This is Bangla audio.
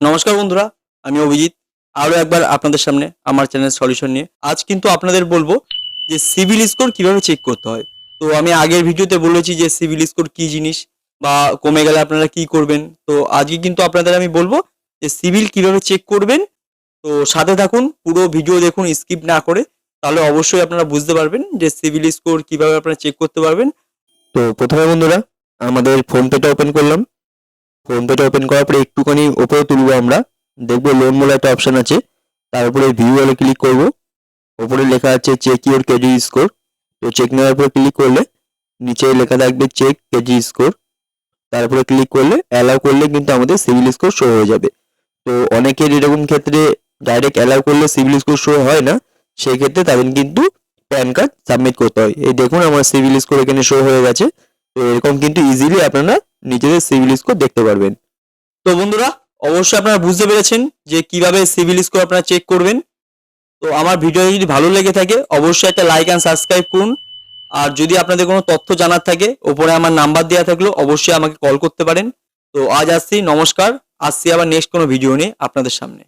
নমস্কার বন্ধুরা, আমি অভিজিৎ। আরও একবার আপনাদের সামনে আমার চ্যানেল সলিউশন নিয়ে। আজ কিন্তু আপনাদের বলব যে সিভিল স্কোর কীভাবে চেক করতে হয়। তো আমি আগের ভিডিওতে বলেছি যে সিভিল স্কোর কি জিনিস বা কমে গেলে আপনারা কি করবেন। তো আজকে কিন্তু আপনাদের আমি বলব যে সিভিল কীভাবে চেক করবেন। তো সাথে থাকুন, পুরো ভিডিও দেখুন স্কিপ না করে। তাহলে অবশ্যই আপনারা বুঝতে পারবেন যে সিভিল স্কোর কীভাবে আপনারা চেক করতে পারবেন। তো প্রথমে বন্ধুরা, আমাদের ফোনপেটা ওপেন করলাম। ফোনপেটা ওপেন করার পরে একটুখানি ওপরে তুলবো আমরা। দেখব লোন বলে একটা অপশন আছে। তার উপরে ভিউ হলে ক্লিক করব। ওপরে লেখা আছে চেক ইউর কেজি স্কোর তো চেক নেওয়ার পরে ক্লিক করলে নিচে লেখা থাকবে চেক কেজি স্কোর তারপরে ক্লিক করলে অ্যালাউ করলে কিন্তু আমাদের সিভিল স্কোর শো হয়ে যাবে। তো অনেকের এরকম ক্ষেত্রে ডাইরেক্ট অ্যালাউ করলে সিভিল স্কোর শো হয় না সেই ক্ষেত্রে তাদের কিন্তু প্যান কার্ড সাবমিট করতে হয়। এই দেখুন আমার সিভিল স্কোর এখানে শো হয়ে গেছে। তো এরকম কিন্তু ইজিলি আপনারা নিজেদের সিভিল স্কোর দেখতে পারবেন। তো বন্ধুরা, অবশ্যই আপনারা বুঝতে পেরেছেন যে কীভাবে সিভিল স্কোর আপনারা চেক করবেন। তো আমার ভিডিও যদি ভালো লেগে থাকে, অবশ্যই একটা লাইক অ্যান্ড সাবস্ক্রাইব করুন। আর যদি আপনাদের কোনো তথ্য জানার থাকে, ওপরে আমার নাম্বার দেওয়া থাকলেও অবশ্যই আমাকে কল করতে পারেন। তো আজ আসছি, নমস্কার। আসছি আবার নেক্সট কোনো ভিডিও নিয়ে আপনাদের সামনে।